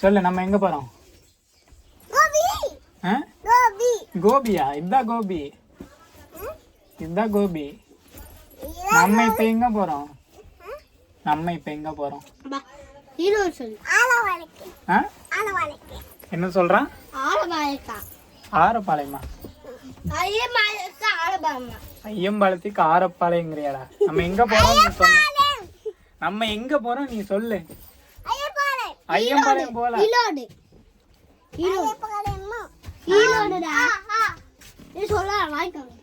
சொல்லு நம்ம எங்க போறோம்? கோபி! ஆ? கோபி! கோபியா? இதுதான் கோபி. இதுதான் கோபி. நம்ம இப்ப எங்க போறோம்? நம்ம இப்ப எங்க? ஆலவாழைக்கு. என்ன சொல்றான்? ஆலபாயக்கா ஆரப்பாளையமா? ஐயம்பாளையத்துக்கு ஆரப்பாளையங்கிறியாடா. நம்ம எங்க போறோம் நீ சொல்லு நம்ம எங்க போறோம் நீ சொல்லு. ஐயம்பாளையம் ஐயப்பாறையம்மா ஹீரோடுடா நீ சொல்ல வாய்க்காங்க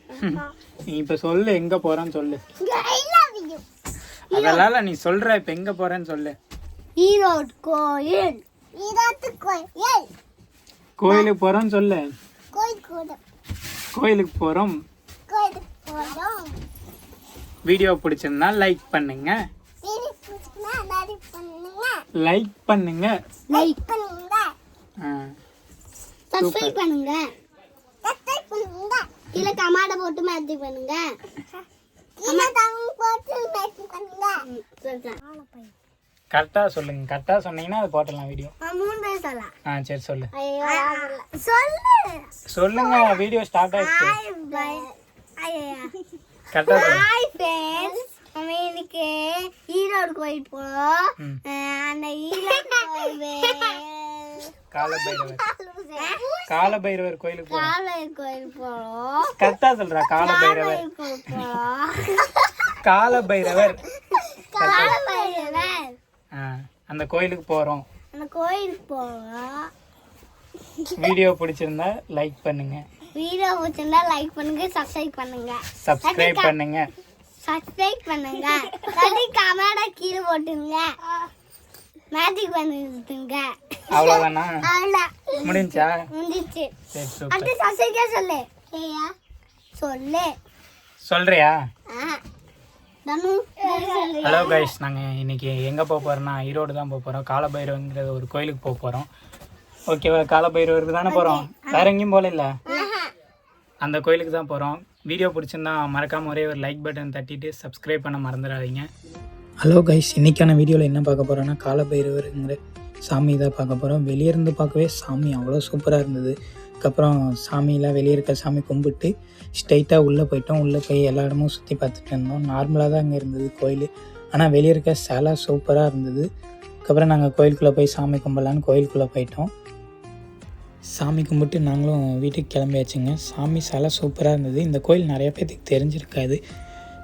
நீ இப்ப சொல்லு எங்க போறோன்னு சொல்லு. ஐ லவ் யூ அதனால நீ சொல்ற இப்ப எங்க போறேன்னு சொல்லு. ஈரோடு கோயில். ஈராத்து கோயில். கோயிலுக்கு போறோம்னு சொல்லு. கோயிலுக்கு போறோம். கோயிலுக்கு போகிறோம் வீடியோ பிடிச்சிருந்தா லைக் பண்ணுங்க. லைக் பண்ணுங்க. லைக் பண்ணுங்க. ஆ, சப்ஸ்கிரைப் பண்ணுங்க. சப்ஸ்கிரைப் பண்ணுங்க. கீழே கமாட போட்டு மேட்ச் பண்ணுங்க. கீழே தமிழ் போட்டு மேட்ச் பண்ணுங்க. கரெக்டா சொல்லுங்க. கரெக்டா சொன்னீங்கன்னா அது போட்டுடலாம் வீடியோ மூணு பேர் சொல்லலாம். ஆ சரி சொல்லு. சொல்லு. சொல்லுங்க வீடியோ ஸ்டார்ட் ஆயிடுச்சு. ஐயா கரெக்டா சொல்லு ஹாய் ஃப்ரெண்ட்ஸ் நம்ம இன்னைக்கு ஈரோடு கோயில் போகிறோம் ம். அந்த காலபைரவர். கோயிலுக்கு போறோம் போகிறோம் கரெக்டா சொல்றா காலபைரவர். காலபைரவர் காலபைரவர். அந்த கோயிலுக்கு போறோம். அந்த கோயிலுக்கு போகிறோம் வீடியோ பிடிச்சிருந்தா லைக் பண்ணுங்க. வீடியோ பிடிச்சிருந்தா லைக் பண்ணுங்க சப்ஸ்கிரைப் பண்ணுங்க. சப்ஸ்கிரைப் பண்ணுங்க. சப்ஸ்கிரைப் பண்ணுங்க. கமெண்டா கீழே போட்டுங்க. மேஜிக் பண்ணிட்டுங்க அவ்வளவுதானா? முடிஞ்சா? சூப்பர் அடுத்து சப்ஸ்கிரைப் சொல்லு. சொல்லு. சொல்றியா? ஹலோ கைஸ் நாங்கள் இன்னைக்கு எங்கே போக போகிறோம்னா ஈரோடு தான் போக போகிறோம் காலபைரவங்கிற ஒரு கோயிலுக்கு போக போகிறோம் ஓகேவா காலபைரவருக்கு தானே போகிறோம் வேற எங்கேயும் போகல அந்த கோயிலுக்கு தான் போகிறோம் வீடியோ பிடிச்சிருந்தா மறக்காமல் ஒரே ஒரு லைக் பட்டன் தட்டிட்டு சப்ஸ்கிரைப் பண்ண மறந்துடாதீங்க. ஹலோ கைஸ் இன்னைக்கான வீடியோவில் என்ன பார்க்க போகிறோன்னா காலபைரவருங்கிற சாமி தான் பார்க்க போகிறோம் வெளியே இருந்து பார்க்கவே சாமி அவ்வளோ சூப்பராக இருந்தது. அதுக்கப்புறம் சாமியெலாம் வெளியே இருக்க சாமி கும்பிட்டு ஸ்ட்ரைட்டாக உள்ளே போயிட்டோம். உள்ளே போய் எல்லா இடமும் சுற்றி பார்த்துட்டு இருந்தோம். நார்மலாக தான் அங்கே இருந்தது கோயில். ஆனால் வெளியே இருக்க சிலை சூப்பராக இருந்தது. அதுக்கப்புறம் நாங்கள் கோயிலுக்குள்ளே போய் சாமி கும்பிடலான்னு கோயிலுக்குள்ளே போயிட்டோம். சாமி கும்பிட்டு நாங்களும் வீட்டுக்கு கிளம்பியாச்சுங்க. சாமி சிலை சூப்பராக இருந்தது. இந்த கோயில் நிறைய பேர்த்துக்கு தெரிஞ்சிருக்காது.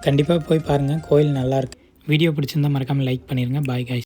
கண்டிப்பாக போய் பாருங்கள் கோயில் நல்லாயிருக்கு வீடியோ பிடிச்சிருந்தா மறக்காமல் லைக் பண்ணிடுங்க பாய் காய்